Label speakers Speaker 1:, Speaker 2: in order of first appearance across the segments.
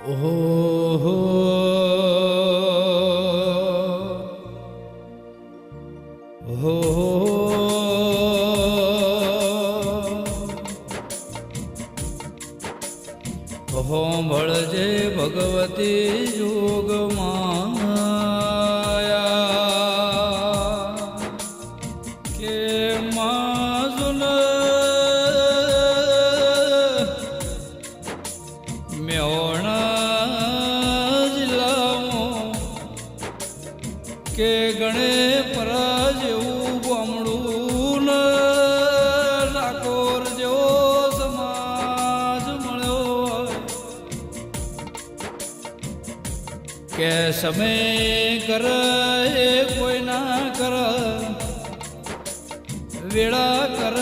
Speaker 1: ઓહો હો હોંભળજે ભગવતી યોગ પરા જેવું ને. ડાકોર જેવો સમાજ મળ્યો. કે સમય કર એ કોઈ ના કર. વેળા કર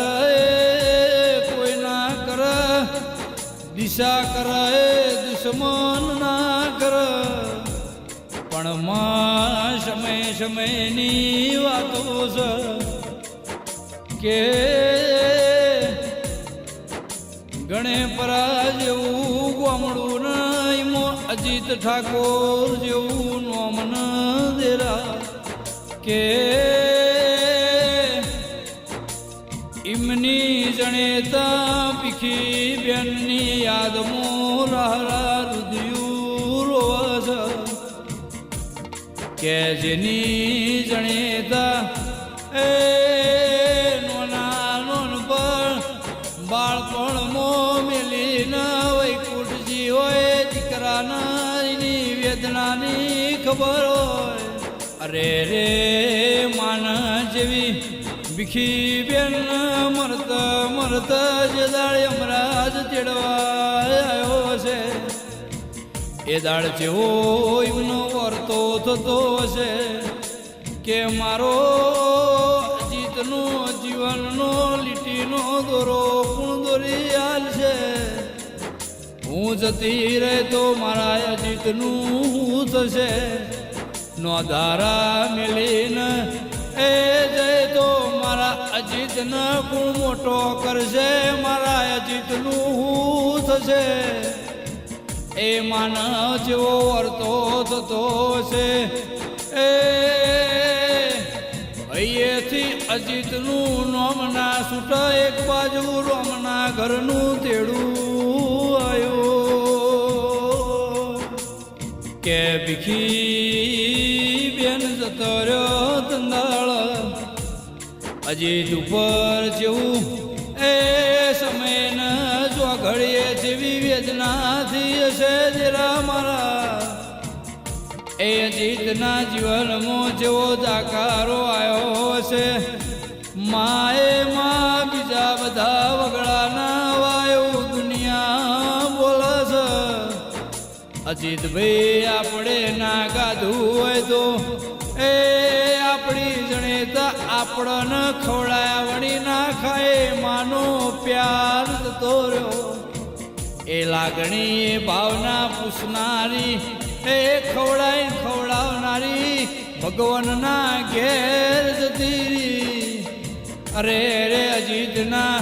Speaker 1: કોઈ ના કર. દિશા કર દુશ્મન ના કરે. પણ માં સમય સમયની વાતો કે ગણે પરા જેવું ગામડું નઈમો અજીત ઠાકોર જેવું નોમ ન દેરા. કે ઇમની જણેતા પીખી બેનની યાદમાં રહરા કે જેની જણેતા એ નોના નોન પર બાળપણમાં મેલીને વૈકુંઠજી હોય દીકરાના એની વેદનાની ખબર હોય. અરે રે માના જેવી ભીખી બેન મરતા મરતા જ દાળ યમરાજ તેડવા એ દાળ જેવો એમનો વર્તો થતો હશે કે મારો જીતનો જીવનનો, લીટીનો દોરો કોણ દોરી છે હું જતી રહે તો મારા અજીતનું હું થશે. નો ધારા મેલીને એ જય તો મારા અજીતને કોણ મોટો કરશે. મારા અજીતનું હું થશે. એ માનવ જેવો વર્તો થતો છે. એ અહીંયાથી અજીતનું નોમના સૂટ એક બાજુ, રોમના ઘરનું તેડું આવ્યું. કે ભીખી બેન જતો રહ્યો તંદાળ અજીત ઉપર જેવું, એ વેદનાથી હશે જરા મારા. એ અજીતના જીવનમાં જેવો જાકારો આવ્યો હશે. માએ માં બીજા બધા વગડાના વાયુ દુનિયા બોલે છે અજીતભાઈ આપણે ના ગાધું હોય તો. એ આપણી જણેતા આપણને ખવડાયા વળી ના ખાય. માનો પ્યાર થતો રહ્યો. એ લાગણી, એ ભાવના પૂછનારી, એ ખવડાઈ ખવડાવનારી ભગવાનના ઘેર જતી રહી. અરે રે અજીતના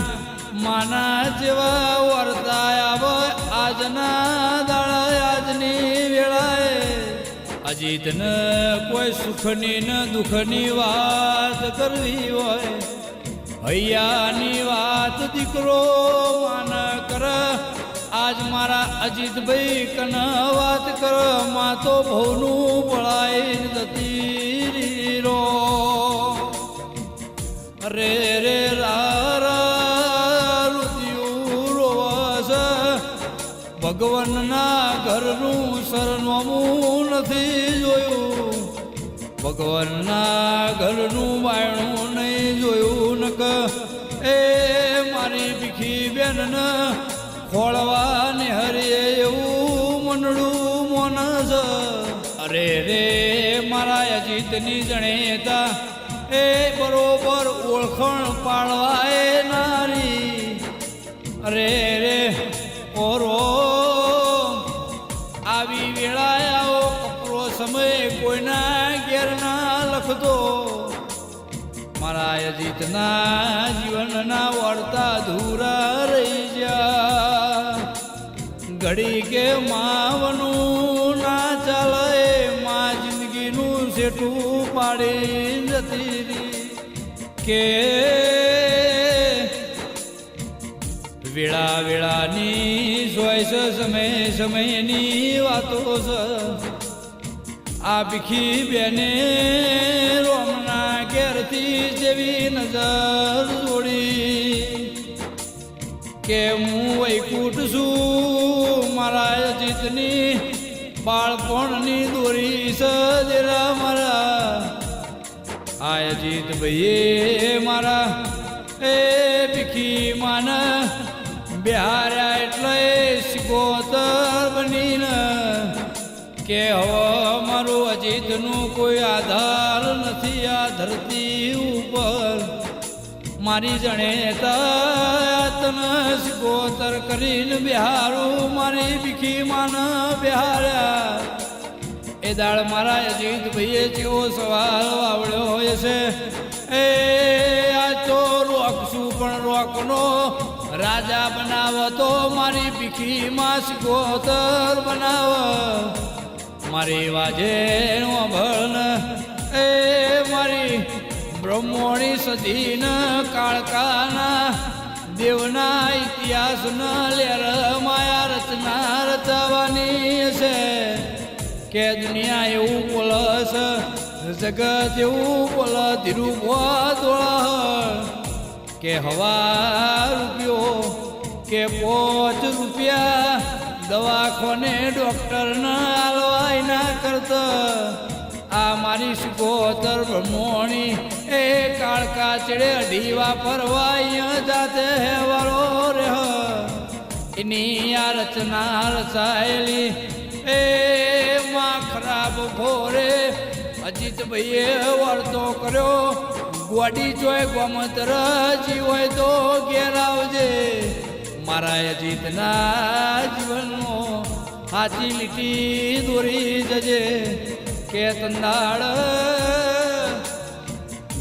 Speaker 1: માના જેવા વર્તાયા આજના દાડા આજની વેળાએ અજીતને કોઈ સુખની ન દુઃખની વાત કરવી હોય હૈયાની વાત દીકરો માન કર મારા અજીતભાઈ કન વાત કરમાં તો ભવનું પળાઈ જતી રો રે રે ભગવાનના ઘરનું સરનામું નથી જોયું. ભગવાનના ઘરનું બાયણું નહીં જોયું નક. એ મારી ભીખી બેનને રે મારા અજીતની જણેતા એ બરોબર ઓળખણ પાડવા નારી. અરે રે, ઓરો. આવી વેળાએ આવો કપરો સમય કોઈના ઘેર ના લખતો. મારા અજીતના જીવનના વળતા ધૂરા રહી જા ઘડી કે માવનું જિંદગીનું પાડી જતી કે વેળા વેળાની જોઈશ સમય સમયની વાતો છે. આ ભીખી બેને રોમના ઘેરથી જેવી નજર જોડી કે હું વૈકુટ છું, મારા જીતની બાળપણની દોરી સજરા મારા આ જીત ભાઈએ મારા, એ ભીખી માન. બિહાર્યા એટલે શિકોતર બનીને. કે હવે મારું અજીતનું કોઈ આધાર નથી આ ધરતી ઉપર. મારી જણે તન શિકોતર કરીને બિહારું, મારી ભીખી માન બિહાર્યા. એ દાળ મારા અજીત ભાઈએ જેવો સવાલ આવડ્યો હોય છે. એ, આ તો રોકશું પણ રોકનો રાજા બનાવ તો મારી ભીખીમાં શિકોતર બનાવ. મારી વાજે ભણ એ મારી બ્રહ્મોણી સદીન કાળકાના દેવના ઇતિહાસના લેર માયા રચના રચવાની છે કે દુનિયા એવું બોલસ જગત એવું બોલ ધીરું દોળ કે હવા રૂપિયો, કે પોચ રૂપિયા, દવાખોને ડોક્ટર ના આલવાય ના કરતા. આ મારી સુગોતર બ્રહ્મોણી કાળકા ચડે અઢી પરવાય જાતે હેવારો રહ્યો. એની આ રચના રચાયેલી એ માં ખરાબ ભોરે અજીત ભાઈએ વર્તો કર્યો. ગોડી જોય ગોમતર હોય તો ઘેર આવજે. મારા અજીતના જીવનનો હાચી લીટી દોરી જજે. કે તંદાળ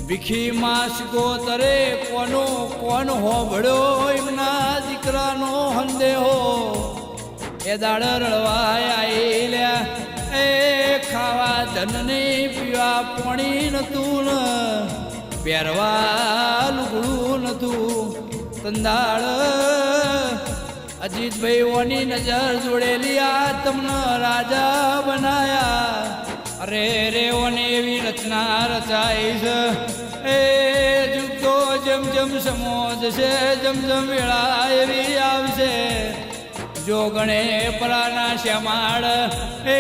Speaker 1: ભીખી માસ ગોતરે કોનો કોન હોભળ્યો એમના દીકરાનો હંદેહો? એ દાડ રળવાય આવેલ્યા એ ખાવા ધનને પીવા પાણી નતું પહેરવા લુગડું નતું. તંદાળ અજીતભાઈ ઓની નજર જોડેલી આ તમને રાજા બનાયા. અરે રે ઓને એવી રચના રચાઈ છે. એ જુગતો જમ જમ સમો જશે જમ જમ વેળા એવી આવશે. જો ગણે પરાના શ્યામાળ, એ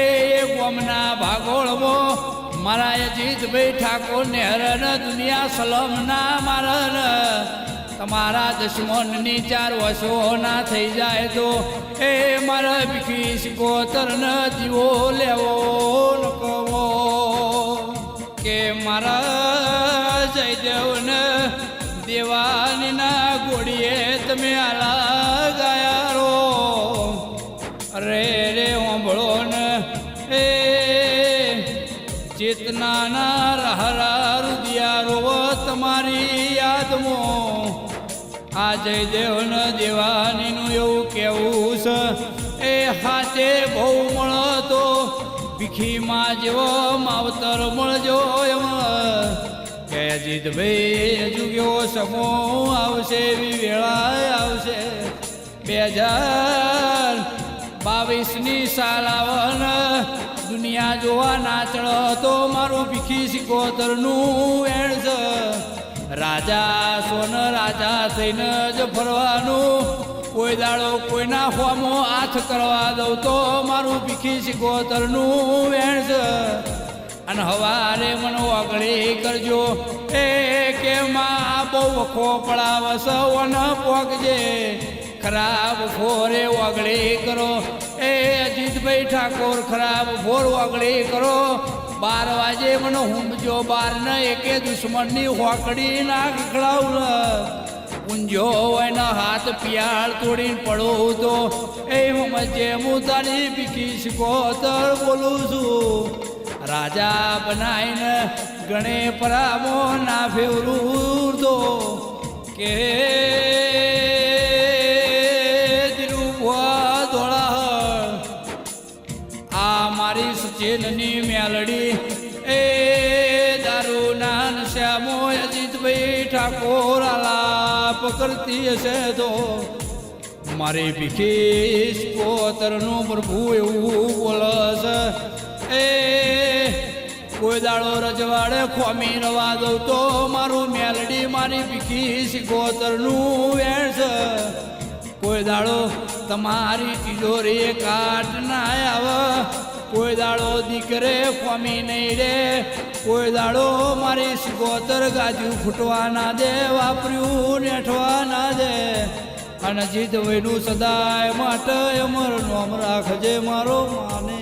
Speaker 1: ગોમના ભાગોળવો. મારા અજીતભાઈ ઠાકોર નેહરન દુનિયા સલમ ના મારન. તમારા દુશ્મનની ચાર વસો ના થઈ જાય તો એ મારા ભીખી શિકોતર ન જીવો લેવો ન કહો કે મારા જયદેવને દેવાનીના ગોળીએ તમે આલા ગયા રો અરે રે હોંભળો ને એ ચેતનાના રહરા રુદિયા રોવ તમારી યાદમાં. આ જયદેવન દેવાનીનું એવું કેવું છે, એ મળતો ભીખીમાં જેવો માવતર મળજો એમ. કે અજીતભાઈ હજુ કેવો સમો આવશે, એવી વેળા આવશે. બે હજાર બાવીસની સાલ આવન દુનિયા જોવા નાચડો તો મારું ભીખી સિકોતરનું વેણ રાજા સોન રાજા થઈને જ ફરવાનું કોઈ દાડો કોઈના હોમો હાથ કરવા દઉં તો મારું ભીખી શીખોતરનું વેણ અને હવારે મને ઓગળી કરજો. એ કે માં બહુ વખો પડાવ સૌન પોગજે. ખરાબ ફોરે ઓગળી કરો. એ અજીતભાઈ ઠાકોર, ખરાબ ફોર ઓગળી કરો. બાર વાજે મને હુંબજો બાર ને એકે દુશ્મનની હોકડી ના ખખડાવું ઊંઝો એના હાથ પિયાળ તોડીને પડું તો. એ હું મજે હું તારી પીકી કોતર બોલું છું. રાજા બનાવીને ગણે પરામો ના ફેવરું તો. કે દિલુભા ધોળા ચેનની મેલડી. એ દારૂ નાન શ્યામો અજીતભાઈ ઠાકોર આલાપ કરતી હશે તો. મારી ભીખીશ પોતરનું પ્રભુ એવું બોલસ એ, કોઈ દાડો રજવાડે ખોમી રવા દઉં તો મારું મેલડી મારી ભીખીશ ગોતરનું વેણસ કોઈ દાડો તમારી તિજોરી કાટ ના આવે. કોઈ દાડો દીકરે ફમી નહીં રે. કોઈ દાડો મારી સિગોતર ગાજ્યું ફૂટવા ના દે, વાપર્યું નેઠવા ના દે. અને જીત વયનું સદાય માટે અમર નોમ રાખજે મારો માને.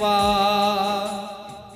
Speaker 1: વા